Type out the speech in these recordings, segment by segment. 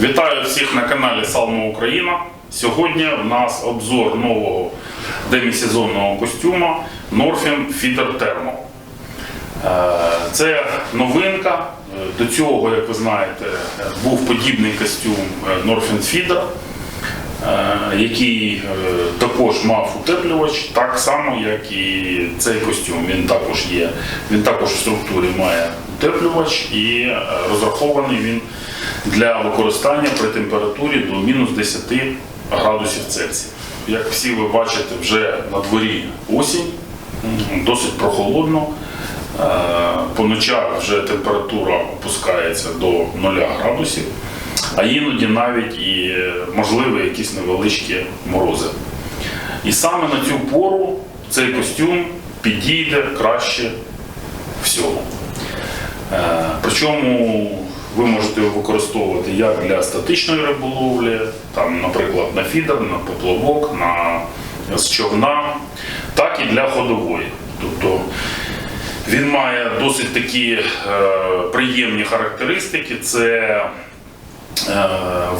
Вітаю всіх на каналі Салма Україна. Сьогодні в нас обзор нового демісезонного костюма Norfin Feeder Thermo. Е, Це новинка. Е, До цього, як ви знаєте, е, був подібний костюм Norfin Feeder, який е, також мав утеплювач, так само, як і цей костюм. Він також є, він також в структурі має утеплювач і е, розрахований він для використання при температурі до мінус 10 градусів Цельсія. Як всі ви бачите, вже на дворі осінь, досить прохолодно. Е, По ночах вже температура опускається до 0 градусів, а іноді навіть і можливі якісь невеличкі морози. І саме на цю пору цей костюм підійде краще всього. Е, Причому ви можете його використовувати як для статичної риболовлі, там, наприклад, на фідер, на поплавок, на з човна, так і для ходової. Тобто він має досить такі е, приємні характеристики. Це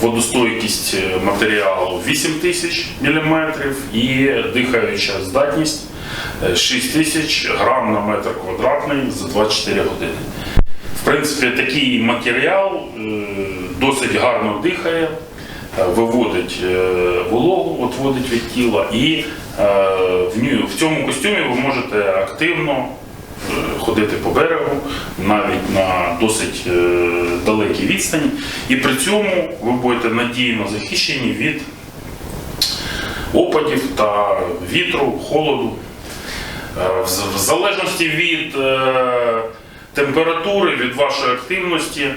водостойкість матеріалу 8000 мм і дихаюча здатність е, 6000 грам на метр квадратний за 24 години. В принципі, такий матеріал е, досить гарно дихає, е, виводить е, вологу, отводить від тіла, і е, в цьому костюмі ви можете активно е, ходити по берегу, навіть на досить е, далекій відстані, і при цьому ви будете надійно захищені від опадів та вітру, холоду. Е, В залежності від е, температури, від вашої активності, е,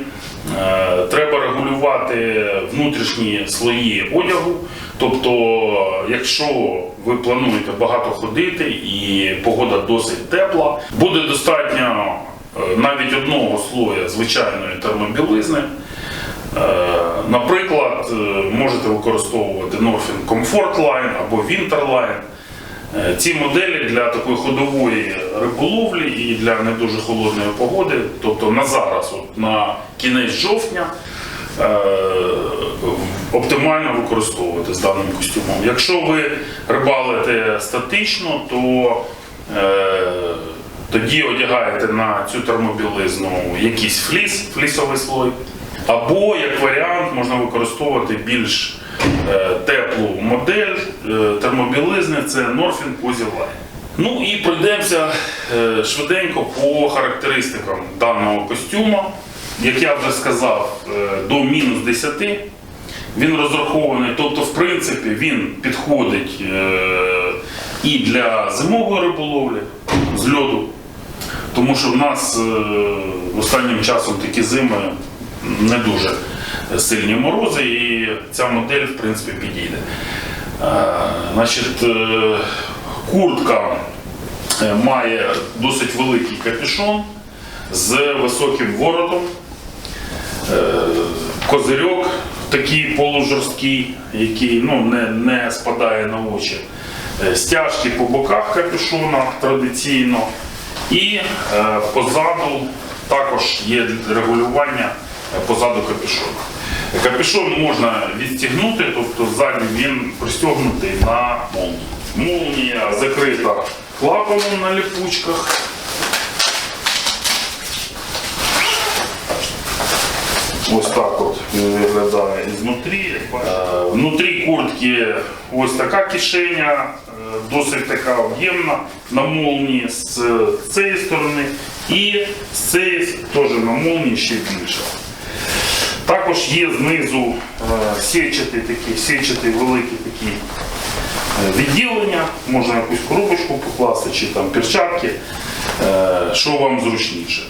треба регулювати внутрішні слої одягу. Тобто, якщо ви плануєте багато ходити і погода досить тепла, буде достатньо е, навіть одного слоя звичайної термобілизни. Е, Наприклад, можете використовувати Norfin Comfort Line або Winter Line. Е, Ці моделі для такої ходової риболовлі і для не дуже холодної погоди, тобто на зараз, от на кінець жовтня, е, оптимально використовувати з даним костюмом. Якщо ви рибалите статично, то е, тоді одягаєте на цю термобілизну якийсь фліс, флісовий слой. Або, як варіант, можна використовувати більш теплу модель е, термобілизни це Norfin Line. Ну і пройдемося е, швиденько по характеристикам даного костюма. Як я вже сказав, е, до мінус 10 він розрахований, тобто, в принципі, він підходить і для зимової риболовлі з льоду. Тому що в нас останнім часом такі зими не дуже сильні морози, і ця модель в принципі підійде. Е, Значить, е, куртка е, має досить великий капюшон з високим воротом. Козирьок такий полужорсткий, який ну, не, не спадає на очі. Стяжки по боках капюшона традиційно. І позаду також є регулювання позаду капюшона. Капюшон можна відстігнути, тобто ззаді він пристегнутий на молнію. Молнія закрита клапаном на ліпучках. Ось так от він виглядає ізнутрі. Е, Внутрі куртки ось така кишеня, е, досить така об'ємна на молнії з цієї сторони і з цієї теж на молнії ще більше. Також є знизу е, січатий такий, січатий великий такий е, відділення, можна якусь коробочку покласти чи там перчатки, е, що вам зручніше.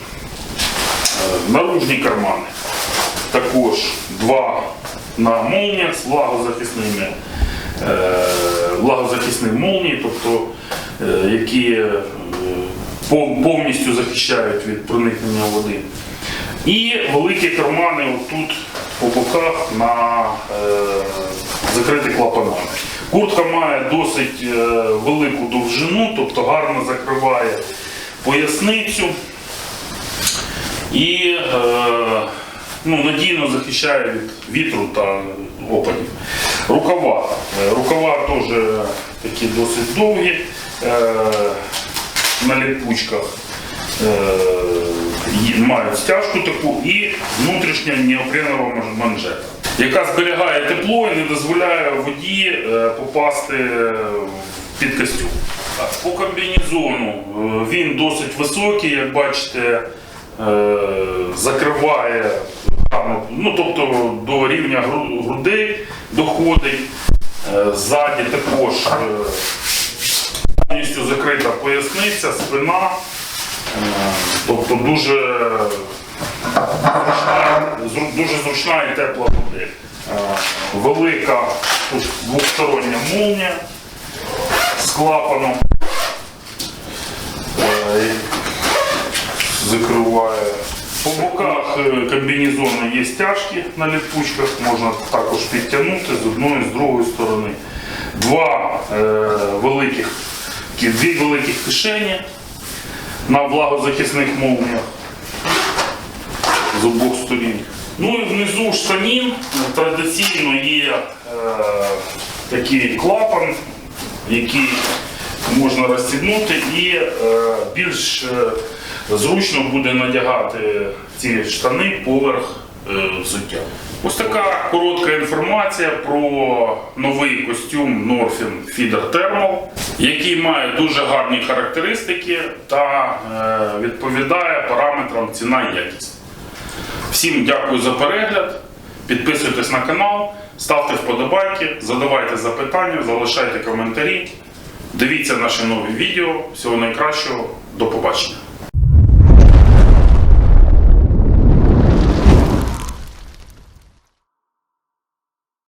Наружні кармани також два на молніях з влагозахисними, влагозахисними молнії, тобто які повністю захищають від проникнення води. І великі кармани отут по боках на е, закриті клапанами. Куртка має досить е, велику довжину, тобто гарно закриває поясницю. І е, ну, надійно захищає від вітру та опадів. Рукава. Е, Рукава теж такі досить довгі е, на ліпучках. Е, мають стяжку таку і внутрішня неопренова манжета, яка зберігає тепло і не дозволяє воді е, попасти е, під костюм. По комбінезону е, він досить високий, як бачите, закриває ну, тобто до рівня грудей доходить. Ззаді також повністю закрита поясниця, спина. Тобто дуже зручна, дуже зручна і тепла модель. Е, Велика двостороння молнія з клапаном. Е, Закриває. По боках е, комбінезону є стяжки на ліпучках, можна також підтягнути з одної, з другої сторони. Два е, великих, дві великих кишені на влагозахисних молніях з обох сторін. Ну і внизу штанів традиційно є е, такий клапан, який можна розстібнути і е, більш е, зручно буде надягати ці штани поверх взуття. Ось така коротка інформація про новий костюм Norfin Feeder Thermal, який має дуже гарні характеристики та е, відповідає параметрам ціна і якість. Всім дякую за перегляд. Підписуйтесь на канал, ставте вподобайки, задавайте запитання, залишайте коментарі. Дивіться наші нові відео. Всього найкращого. До побачення.